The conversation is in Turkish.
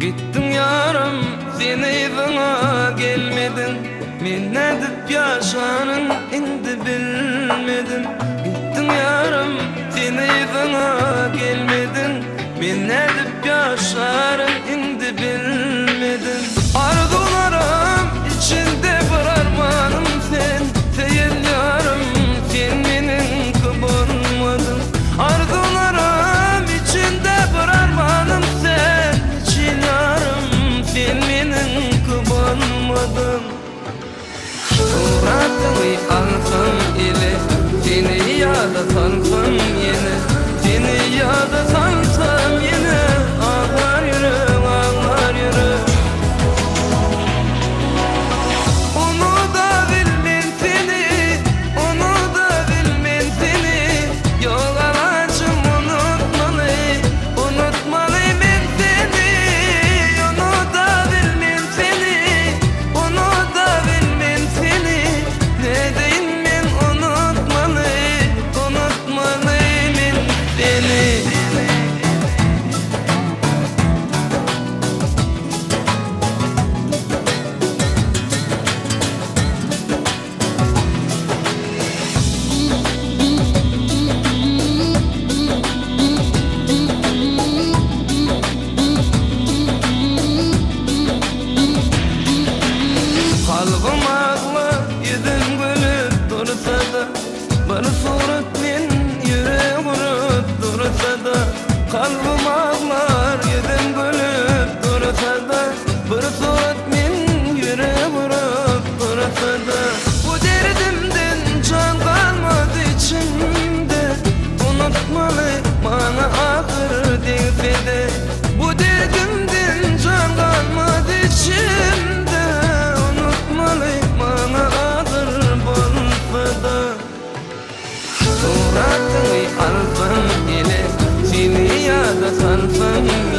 Gittin yarım seni bana gelmedin Men edip yaşanın indi bilmedim. Gittin yarım seni bana gelmedin Men edip yaşanın. Algım aklı yedim gülüp dursa da Bana surat min yüreği vurup dursa da. Kalbim aklı You.